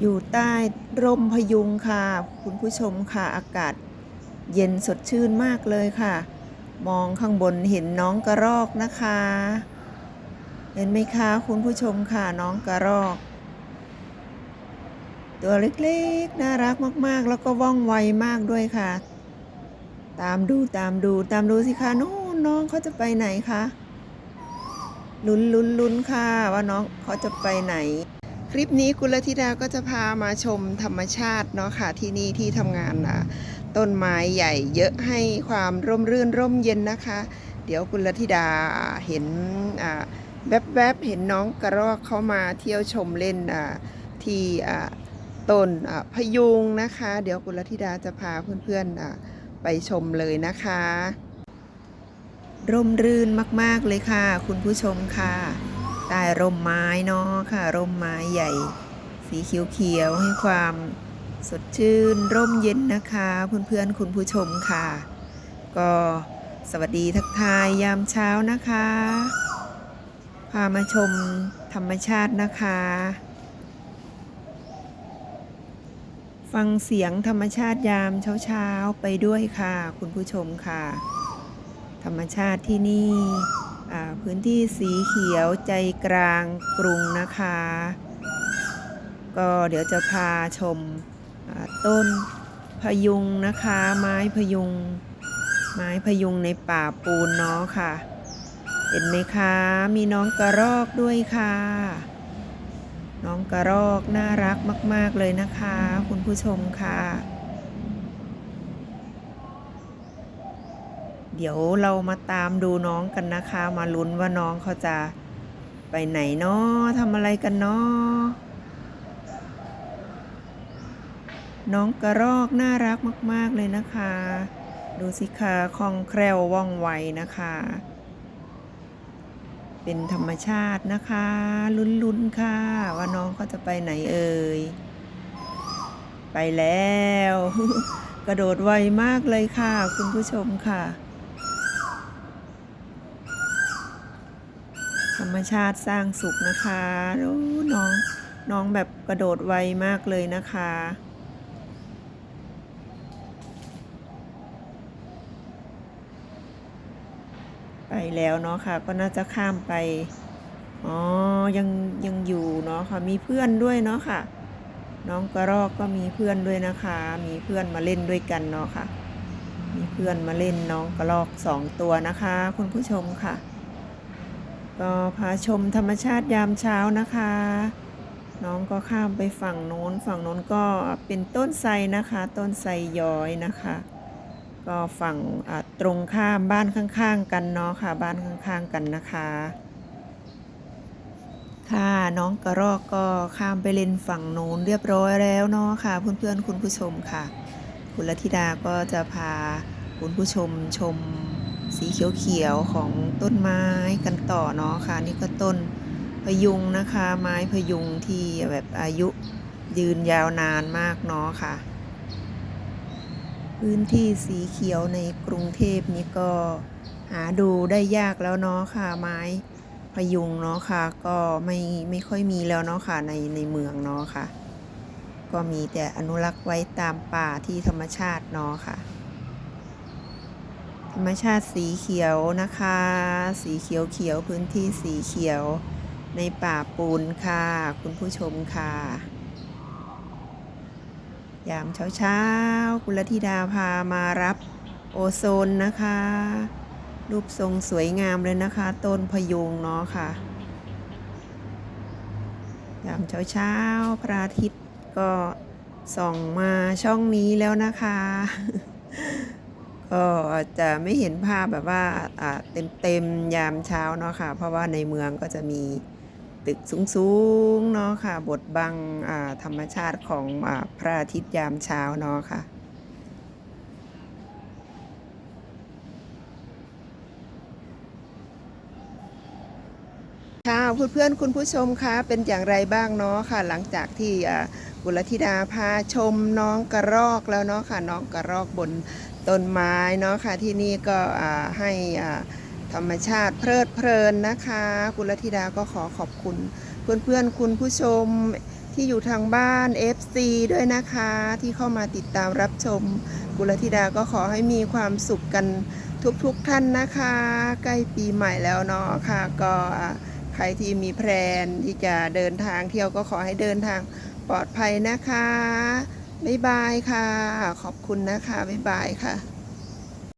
อยู่ใต้ร่มพยุงค่ะ คุณผู้ชมค่ะอากาศเย็นสดชื่นมากเลยค่ะ มองข้างบนเห็นน้องกระรอกนะคะ เห็นไหมคะคุณผู้ชมค่ะน้องกระรอก ตัวเล็กๆ น่ารักมากๆ แล้วก็ว่องไวมากด้วยค่ะ ตามดูตามดูตามดูสิคะนู้นน้องเขาจะไปไหนคะลุ้นลุ้นลุ้นค่ะว่าน้องเขาจะไปไหน คลิปนี้กุลธิดาก็จะพามาชมธรรมชาติเนาะค่ะที่นี่ที่ทำงานอะต้นไม้ใหญ่เยอะให้ความร่มรื่นร่มเย็นนะคะ เดี๋ยวกุลธิดาเห็นแวบๆเห็นน้องกระรอกเข้ามาเที่ยวชมเล่นที่ต้นพยุงนะคะ เดี๋ยวกุลธิดาจะพาเพื่อนๆไปชมเลยนะคะ ร่มรื่นมากๆเลยค่ะ คุณผู้ชมค่ะ ใต้ร่มไม้เนาะค่ะ ร่มไม้ใหญ่ สีเขียวๆให้ความสดชื่นร่มเย็นนะคะเพื่อนๆคุณผู้ชมค่ะ ก็สวัสดีทักทายยามเช้านะคะ พามาชมธรรมชาตินะคะ ฟังเสียงธรรมชาติยามเช้าๆไปด้วยค่ะ คุณผู้ชมค่ะ ธรรมชาติที่นี่ พื้นที่สีเขียวใจกลางกรุงนะคะ ก็เดี๋ยวจะพาชมต้นพยุงนะคะ ไม้พยุง ไม้พยุงในป่าปูนเนาะค่ะ เห็นไหมคะ มีน้องกระรอกด้วยค่ะ น้องกระรอกน่ารักมาก ๆเลยนะคะ คุณผู้ชมค่ะ เดี๋ยวเรามาตามดูน้องกันนะคะ มาลุ้นว่าน้องเขาจะไปไหนเนาะทำอะไรกันเนาะน้องกระรอกน่ารักมาก ๆ เลยนะคะ ดูสิคะคล่องแคล่วว่องไวนะคะ เป็นธรรมชาตินะคะ ลุ้นๆค่ะ ว่าน้องเขาจะไปไหนเอ่ย ไปแล้ว กระโดดไวมากเลยค่ะ คุณผู้ชมค่ะ รรมชาติสร้างสุขนะคะโอ้น้องน้องแบบกระโดดไวมากเลยนะคะไปแล้วเนาะค่ะ ก็น่าจะข้ามไป อ๋อ ยังยังอยู่เนาะค่ะ มีเพื่อนด้วยเนาะค่ะ น้องกระรอกก็มีเพื่อนด้วยนะคะ มีเพื่อนมาเล่นด้วยกันเนาะค่ะ มีเพื่อนมาเล่นน้องกระรอกสองตัวนะคะ คุณผู้ชมค่ะ ก็พาชมธรรมชาติยามเช้านะคะ น้องก็ข้ามไปฝั่งโน้น ฝั่งโน้นก็เป็นต้นไทรนะคะ ต้นไทรย้อยนะคะ ก็ฝั่งตรงข้ามบ้านข้างๆ กันเนาะค่ะ บ้านข้างๆกันนะคะ ค่ะน้องกระรอกก็ข้ามไปเล่นฝั่งโน้นเรียบร้อยแล้วเนาะค่ะ เพื่อนๆคุณผู้ชมค่ะ คุณลัธิดาก็จะพาคุณผู้ชมชม สีเขียวๆของต้นไม้กันต่อเนาะค่ะนี่ก็ต้นพยุงนะคะ ไม้พยุงที่แบบอายุยืนยาวนานมากเนาะค่ะ พื้นที่สีเขียวในกรุงเทพนี่ก็หาดูได้ยากแล้วเนาะค่ะ ไม้พยุงเนาะค่ะ ก็ไม่ไม่ค่อยมีแล้วเนาะค่ะในในเมืองเนาะค่ะ ก็มีแต่อนุรักษ์ไว้ตามป่าที่ธรรมชาติเนาะค่ะ ธรรมชาติสีเขียวนะคะ สีเขียวเขียวพื้นที่สีเขียวในป่าปูนค่ะ คุณผู้ชมค่ะ ยามเช้าเช้าๆกุลธิดาพามารับโอโซนนะคะ รูปทรงสวยงามเลยนะคะ ต้นพยุงเนาะค่ะ ยามเช้าเช้าพระอาทิตย์ก็ส่องมาช่องนี้แล้วนะคะ ก็จะไม่เห็นภาพแบบว่าเต็มเต็มๆยามเช้าเนาะค่ะ เพราะว่าในเมืองก็จะมีตึกสูงๆเนาะค่ะบดบังธรรมชาติของอพระอาทิตย์ยามเช้าเนาะค่ะค่ะเพื่อนๆคุณผู้ชมคะเป็นอย่างไรบ้างเนาะค่ะ หลังจากที่อ่ากุลธิดาพาชมน้องกระรอกแล้วเนาะค่ะ น้องกระรอกบน ต้นไม้เนาะค่ะที่นี่ก็ให้ธรรมชาติเพลิดเพลินนะคะกุณลธิดาก็ขอขอบคุณ เพื่อนๆ คุณผู้ชมที่อยู่ทางบ้าน FC ด้วยนะคะ ที่เข้ามาติดตามรับชม กุลธิดาก็ขอให้มีความสุขกันทุกๆทท่านนะคะ ใกล้ปีใหม่แล้วเนาะค่ะ ก็ใครที่มีแพลนที่จะเดินทางเที่ยวก็ขอให้เดินทางปลอดภัยนะคะ บ๊ายบายค่ะ ขอบคุณนะคะ บ๊ายบายค่ะ